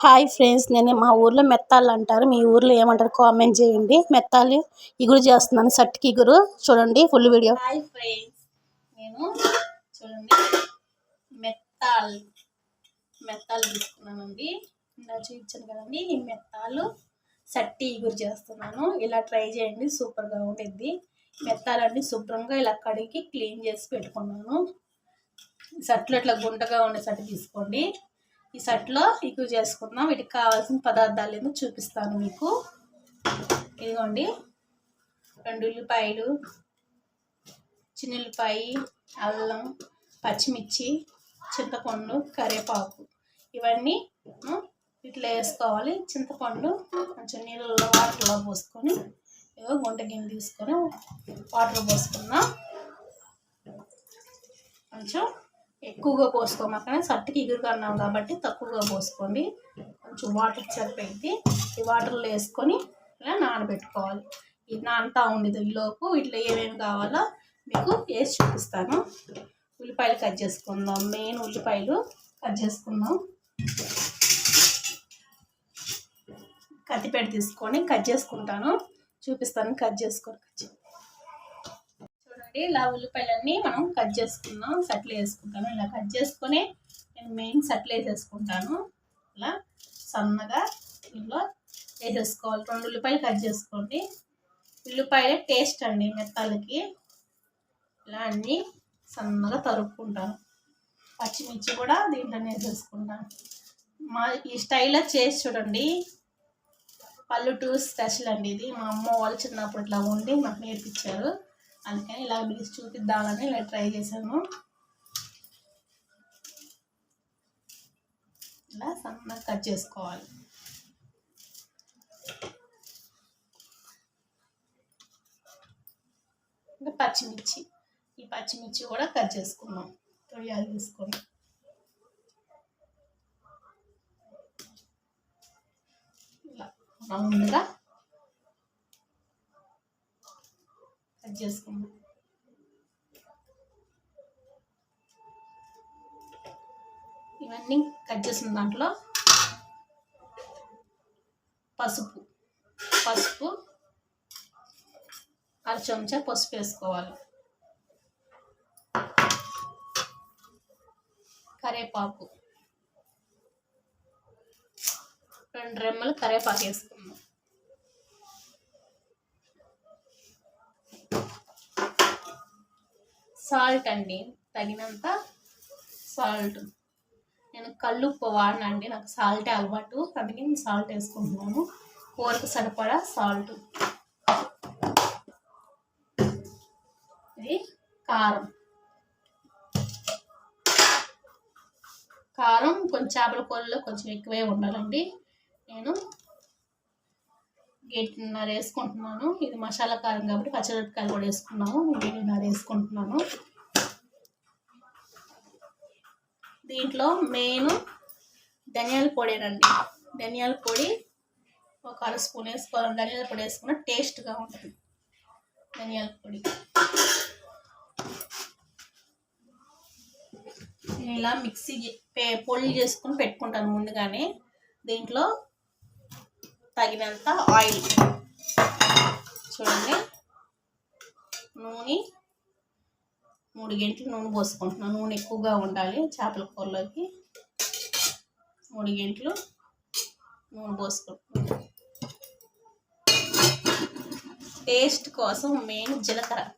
Hi friends నేను మా ఊర్లో మెత్తాలు అంటారు. మీ ఊర్లో ఏమంటారు కామెంట్ చేయండి. మెత్తాలు ఇగురు చేస్తున్నాను సట్టుకి ఇగురు. చూడండి ఫుల్ వీడియో హాయ్ ఫ్రెండ్స్ నేను చూడండి మెత్తాలు మెత్తాలు తీసుకున్నానండి. ఇలా చూపించాను కదండి ఈ మెత్తాలు సట్టి ఇగురు చేస్తున్నాను. ఇలా ట్రై చేయండి సూపర్గా ఉంటుంది మెత్తాలన్నీ శుభ్రంగా ఇలా కడిగి క్లీన్ చేసి పెట్టుకున్నాను. సట్లు ఇట్లా గుంటగా ఉండే సట్టు తీసుకోండి. ఈ సెట్లో ఎక్కువ చేసుకుందాం. వీటికి కావాల్సిన పదార్థాలు ఏమో చూపిస్తాను మీకు. ఇదిగోండి. రెండు ఉల్లిపాయలు చిన్నుల్లిపాయ అల్లం పచ్చిమిర్చి చింతపండు కరివేపాకు. ఇవన్నీ ఇట్లా వేసుకోవాలి. చింతపండు కొంచెం నీళ్ళలో వాటర్లో పోసుకొని ఏదో గుంట గిన్నె తీసుకొని వాటర్ పోసుకుందాం. కొంచెం ఎక్కువగా పోసుకోమాకనే సర్టికి ఇగురుగా అన్నాం కాబట్టి తక్కువగా పోసుకోండి. కొంచెం వాటర్ సరిపోయింది ఈ వాటర్లో వేసుకొని ఇలా నానబెట్టుకోవాలి. ఇది నానతా ఉండేది ఈలోపు ఇట్లా ఏమేమి కావాలో మీకు వేసి చూపిస్తాను. ఉల్లిపాయలు కట్ చేసుకుందాం. మెయిన్ ఉల్లిపాయలు కట్ చేసుకుందాం. కత్తిపేట తీసుకొని కట్ చేసుకుంటాను. చూపిస్తాను కట్ చేసుకొని కట్ చూడండి ఇలా ఉల్లిపాయలన్నీ మనం కట్ చేసుకుందాం సట్లు వేసుకుంటాను. ఇలా కట్ చేసుకొని నేను మెయిన్ సట్లు వేసేసుకుంటాను. ఇలా సన్నగా ఇందులో వేసేసుకోవాలి. రెండు ఉల్లిపాయలు కట్ చేసుకోండి. ఉల్లిపాయల టేస్ట్ అండి మెత్తాలకి. ఇలా అన్నీ సన్నగా తరుక్కుంటాను. పచ్చిమిర్చి కూడా దీంట్లోనే వేసేసుకుంటాను. మా ఈ స్టైల్లో చేసి చూడండి. పల్లెటూరు స్పెషల్ అండి ఇది. మా అమ్మ వాళ్ళు చిన్నప్పుడు ఇట్లా ఉండి మాకు నేర్పించారు. అందుకని ఇలా మీకు చూపిద్దామని ఇలా ట్రై చేశాను. ఇలా సన్నగా కట్ చేసుకోవాలి. ఇంకా పచ్చిమిర్చి ఈ పచ్చిమిర్చి కూడా కట్ చేసుకున్నాం తొడియాలు తీసుకొని. ఇలా రౌండ్గా కట్ చేసుకుందాం. ఇవన్నీ కట్ చేసిన దాంట్లో పసుపు పసుపు అర చెంచా పసుపు వేసుకోవాలి. కరేపాకు రెండు రెమ్మలు కరేపాకు వేసుకుందాం. సాల్ట్ అండి. తగినంత సాల్ట్. నేను కళ్ళుప్ప వాడిన అండి నాకు సాల్టే అలవాటు. అందుకే నేను సాల్ట్ వేసుకుంటున్నాను. కూరకు సరిపడా సాల్ట్. ఇది కారం. కారం కొంచెం చేపల కూరలో కొంచెం ఎక్కువే ఉండాలండి. నేను గేట్న్నర వేసుకుంటున్నాను. ఇది మసాలా కారం కాబట్టి పచ్చిమిరపకాయలు కూడా వేసుకున్నాము. గేటున్నర వేసుకుంటున్నాను. దీంట్లో మెయిన్ ధనియాల పొడినండి ధనియాల పొడి ఒక అర స్పూన్ వేసుకోవాలి. ధనియాల పొడి వేసుకున్న టేస్ట్గా ఉంటుంది. ధనియాల పొడి. ఇలా మిక్సీ పొడి చేసుకుని పెట్టుకుంటాను ముందుగానే. దీంట్లో తగినంత ఆయిల్. చూడండి. నూనె మూడు గంటలు నూనె పోసుకుంటున్నాను నూనె ఎక్కువగా ఉండాలి చేపల కూరలోకి. మూడు గంటలు నూనె పోసుకుంటున్నాను టేస్ట్ కోసం మెయిన్ జీలకర్ర.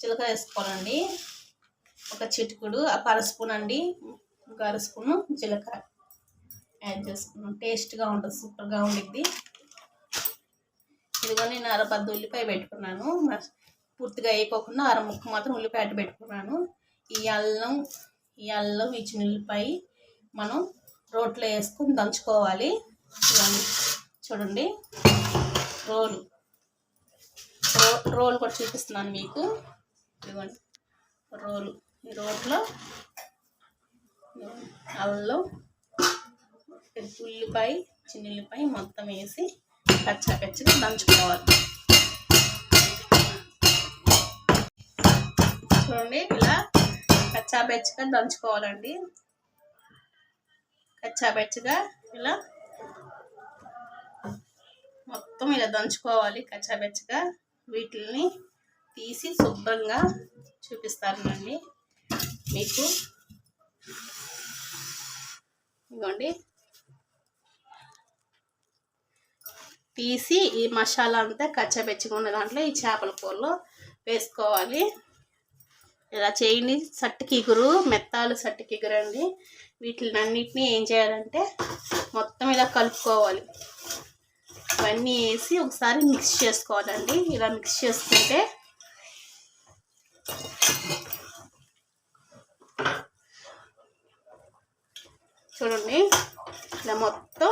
జీలకర్ర వేసుకోవాలండి. ఒక చిటుకుడు ఒక అర స్పూన్ అండి. ఒక అర స్పూను జీలకర్ర. యాడ్ చేసుకున్నాం టేస్ట్గా ఉంటుంది సూపర్గా ఉండిద్ది. ఇదిగో నేను అరపద్దు ఉల్లిపాయ పెట్టుకున్నాను. పూర్తిగా అయిపోకుండా అర ముక్క మాత్రం ఉల్లిపాయ పెట్టుకున్నాను. ఈ అల్లం ఈ అల్లం ఈ ఉల్లిపాయ మనం రోట్లో వేసుకొని దంచుకోవాలి. చూడండి. రోలు. రో రోలు కూడా చూపిస్తున్నాను మీకు. ఇదిగోండి రోలు. ఈ రోట్లో అల్లం ఉల్లిపాయ చిన్న ఉల్లిపాయ మొత్తం వేసి కచ్చా కచ్చిగా దంచుకోవాలి. చూడండి ఇలా కచ్చా బెచ్చగా దంచుకోవాలండి. కచ్చా బెచ్చగా ఇలా ఇలా దంచుకోవాలి కచ్చాబెచ్చగా వీటిని తీసి శుభ్రంగా చూపిస్తానండి మీకు ఇదిగోండి తీసి ఈ మసాలా అంతా కచ్చబెచ్చగా దాంట్లో ఈ చేపల కూరలో వేసుకోవాలి. ఇలా చేయండి. సట్టుకిగురు మెత్తాలు సట్టుకిగురు అండి వీటిని అన్నిటిని ఏం చేయాలంటే మొత్తం ఇలా కలుపుకోవాలి. ఇవన్నీ వేసి ఒకసారి మిక్స్ చేసుకోవాలండి. ఇలా మిక్స్ చేసుకుంటే చూడండి. ఇలా మొత్తం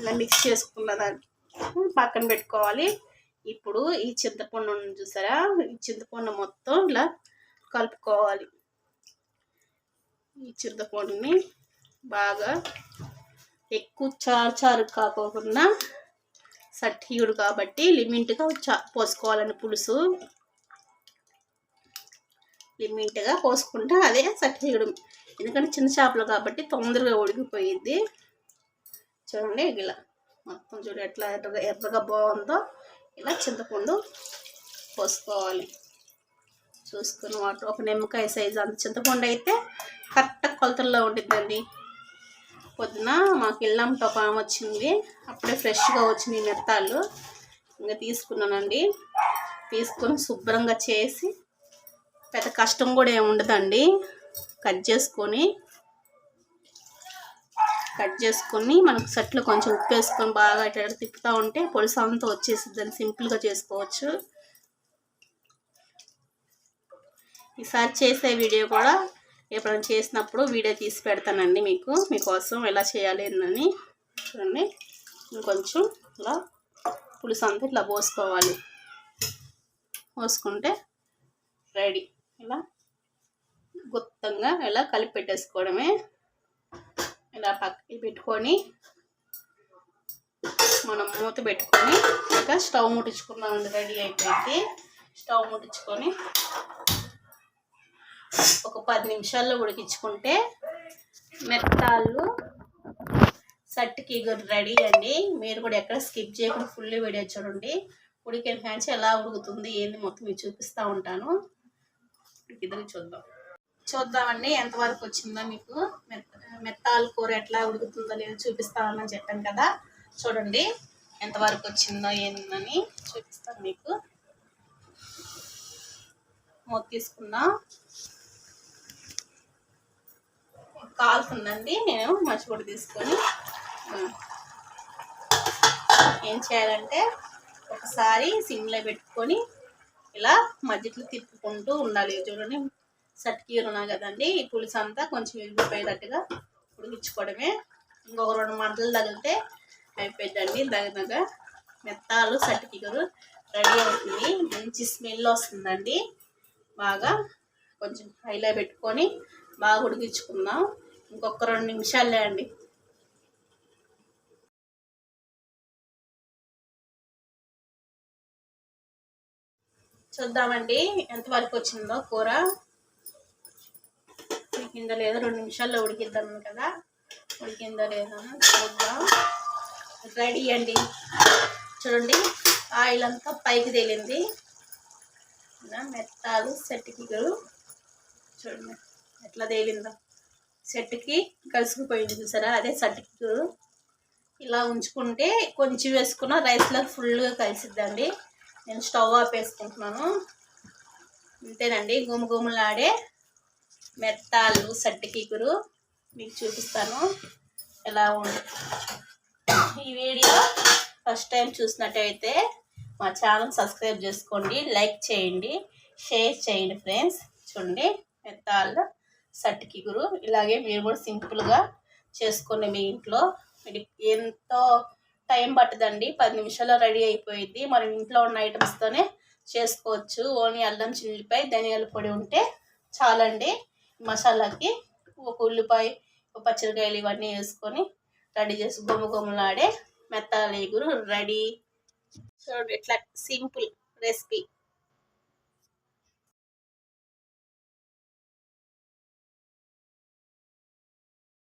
ఇలా మిక్స్ చేసుకున్న దాన్ని పక్కన పెట్టుకోవాలి. ఇప్పుడు ఈ చింతపండు చూసారా? ఈ చింతపండు మొత్తం ఇలా కలుపుకోవాలి. ఈ చింతపండుని బాగా ఎక్కువ చారు చారు కాకోకుండా సట్టియుడు కాబట్టి లిమిట్గా చా పోసుకోవాలని పులుసు. లిమిట్గా పోసుకుంటే అదే సట్టియుడు. ఎందుకంటే చిన్న చేపలు కాబట్టి తొందరగా ఉడికిపోయిద్ది. చూడండి ఇలా మొత్తం చూడు ఎట్లా ఎర్రగా ఎర్రగా బాగుందో. ఇలా చింతపండు పోసుకోవాలి. చూసుకుని వాటర్ ఒక నిమ్మకాయ సైజు అంత. చింతపండు అయితే కరెక్ట్ కొలతల్లో ఉంటుందండి పొద్దున మాకు ఇల్లంతో ఒక ఆమె వచ్చింది. అప్పుడే ఫ్రెష్గా వచ్చింది మెత్తాలు ఇంకా తీసుకున్నానండి. తీసుకొని శుభ్రంగా చేసి పెద్ద కష్టం కూడా ఏమి ఉండదండి. కట్ చేసుకొని కట్ చేసుకొని మనకు సెట్లు కొంచెం ఉప్పు వేసుకొని బాగా ఇట్లా తిప్పుతూ ఉంటే పొలుసు అంతా దాన్ని సింపుల్గా చేసుకోవచ్చు. ఈసారి చేసే వీడియో కూడా ఎప్పుడైనా చేసినప్పుడు వీడియో తీసి పెడతానండి మీకు మీకోసం ఎలా చేయాలి అని చూడండి. ఇంకొంచెం ఇలా పులుసు అంతా ఇట్లా పోసుకోవాలి. పోసుకుంటే రెడీ. ఇలా గుత్తంగా ఇలా కలిపి పెట్టేసుకోవడమే. ఇలా పక్కకి పెట్టుకొని మనం మూత పెట్టుకొని ఇంకా స్టవ్ ముట్టించుకున్నామండి రెడీ అయిపోయింది. స్టవ్ ముట్టించుకొని ఒక పది నిమిషాల్లో ఉడికించుకుంటే మెత్తాళ్ళు సట్టికి రెడీ అండి. మీరు కూడా ఎక్కడ స్కిప్ చేయకుండా ఫుల్ వీడియో చూడండి. ఉడికిన ఫ్యాన్స్ ఎలా ఉడుకుతుంది ఏంది మొత్తం మీకు చూపిస్తూ ఉంటాను. ఇద్దరు చూద్దాం. చూద్దామండి ఎంతవరకు వచ్చిందో మీకు. మెత్త మెత్తాల కూర ఎట్లా ఉడుకుతుందో లేదో చూపిస్తామని చెప్పాను కదా. చూడండి ఎంతవరకు వచ్చిందో ఏందని చూపిస్తాను మీకు. మూత తీసుకుందాం కాలుతుందండి నేను మర్చిపొడి తీసుకొని. ఏం చేయాలంటే ఒకసారి సిమ్లో పెట్టుకొని ఇలా మధ్యలో తిప్పుకుంటూ ఉండాలి. చూడండి సట్కీరు కదండి ఈ పులుసు అంతా కొంచెం విరిగిపోయేటట్టుగా ఉడికించుకోవడమే. ఇంకొక రెండు మంటలు తగిలితే అయిపోయిందండి దగ్గరగా మెత్తాలు సట్కీరు రెడీ అవుతుంది మంచి స్మెల్ వస్తుందండి. బాగా కొంచెం హైలో పెట్టుకొని బాగా ఉడికించుకుందాం. ఇంకొక రెండు నిమిషాలే అండి. చూద్దామండి ఎంతవరకు వచ్చిందో కూర? ఉడికిందో లేదో? రెండు నిమిషాల్లో ఉడికిద్దాం కదా. ఉడికిందో లేదో? చూద్దాం. రెడీ అండి. చూడండి ఆయిల్ అంతా పైకి తేలింది. మెత్తాలు సెట్కిగలు చూడండి ఎట్లా తేలిందో. సెట్కి కలుసుకుపోయింది చూసారా? అదే సట్టికి ఇలా ఉంచుకుంటే కొంచెం వేసుకున్న రైస్లో ఫుల్గా కలిసిద్దండి. నేను స్టవ్ ఆపేసుకుంటున్నాను. అంతేనండి గుమ గుమలాడే మెత్తాలు సట్టికీకురు మీకు చూపిస్తాను. ఎలా ఉంది ఈ వీడియో ఫస్ట్ టైం చూసినట్టయితే మా ఛానల్ సబ్స్క్రైబ్ చేసుకోండి లైక్ చేయండి షేర్ చేయండి ఫ్రెండ్స్. చూడండి మెత్తాలు సట్టికీకురు ఇలాగే మీరు కూడా సింపుల్గా చేసుకోండి మీ ఇంట్లో ఎంతో టైం పట్టదండి. పది నిమిషాల్లో రెడీ అయిపోయింది మనం ఇంట్లో ఉన్న ఐటమ్స్తోనే చేసుకోవచ్చు. ఓన్లీ అల్లం చిల్లిపై ధనియాల పొడి ఉంటే చాలండి. మసాలాకి ఒక ఉల్లిపాయ ఒక పచ్చిమిరకాయలు ఇవన్నీ వేసుకొని రెడీ చేసి గుమ్మ గుమ్మలాడే మెత్తాలేగురు రెడీ. చూడండి ఇట్లా సింపుల్ రెసిపీ.